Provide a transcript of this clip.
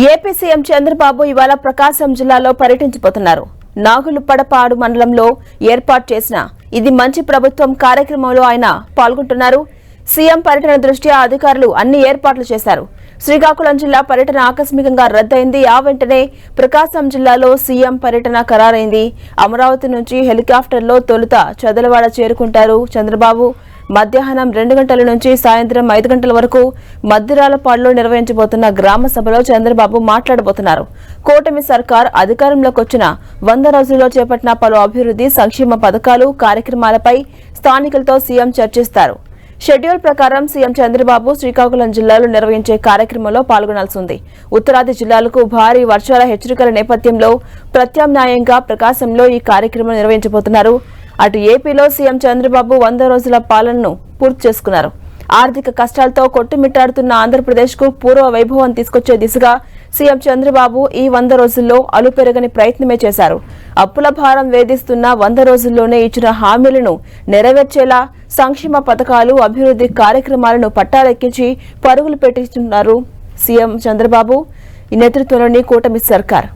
AP CM Chandrababu ఇవాళ ప్రకాశం జిల్లాలో పర్యటించబోతున్నారు. నాగులుపడపాడు మండలంలో ఏర్పాటు చేసిన ఇది మంచి ప్రభుత్వం కార్యక్రమంలో ఆయన పాల్గొంటున్నారు. సీఎం పర్యటన దృష్ట్యా అధికారులు అన్ని ఏర్పాట్లు చేశారు. శ్రీకాకుళం జిల్లా పర్యటన ఆకస్మికంగా రద్దయింది. ఆ వెంటనే ప్రకాశం జిల్లాలో సీఎం పర్యటన ఖరారైంది. అమరావతి నుంచి హెలికాప్టర్లో తొలుత చదలవాడ చేరుకుంటారు చంద్రబాబు. మధ్యాహ్నం రెండు గంటల నుంచి సాయంత్రం ఐదు గంటల వరకు మద్దిరాలపాడులో నిర్వహించబోతున్న గ్రామ సభలో చంద్రబాబు మాట్లాడబోతున్నారు. కూటమి సర్కార్ అధికారంలోకి వచ్చిన వంద రోజుల్లో చేపట్టిన పలు అభివృద్ధి సంక్షేమ పథకాలు కార్యక్రమాలపై స్థానికులతో సీఎం చర్చిస్తారు. షెడ్యూల్ ప్రకారం సీఎం చంద్రబాబు శ్రీకాకుళం జిల్లాలో నిర్వహించే కార్యక్రమంలో పాల్గొనాల్సి ఉంది ఉత్తరాది జిల్లాలకు భారీ వర్షాల హెచ్చరికల నేపథ్యంలో ప్రత్యామ్నాయంగా ప్రకాశంలో ఈ కార్యక్రమం నిర్వహించబోతున్నారు. అటు ఏపీలో సీఎం చంద్రబాబు వంద రోజుల పాలనను పూర్తి చేసుకున్నారు. ఆర్థిక కష్టాలతో కొట్టుమిట్టాడుతున్న ఆంధ్రప్రదేశ్కు పూర్వ వైభవం తీసుకొచ్చే దిశగా సీఎం చంద్రబాబు ఈ వంద రోజుల్లో అలుపెరగని ప్రయత్నమే చేశారు. అప్పుల భారం వేధిస్తున్న వంద రోజుల్లోనే ఇచ్చిన హామీలను నెరవేర్చేలా సంక్షేమ పథకాలు అభివృద్ధి కార్యక్రమాలను పట్టాలెక్కించి పరుగులు పెట్టిస్తున్నారు సీఎం చంద్రబాబు. నేతృత్వంలోని కూటమి సర్కార్.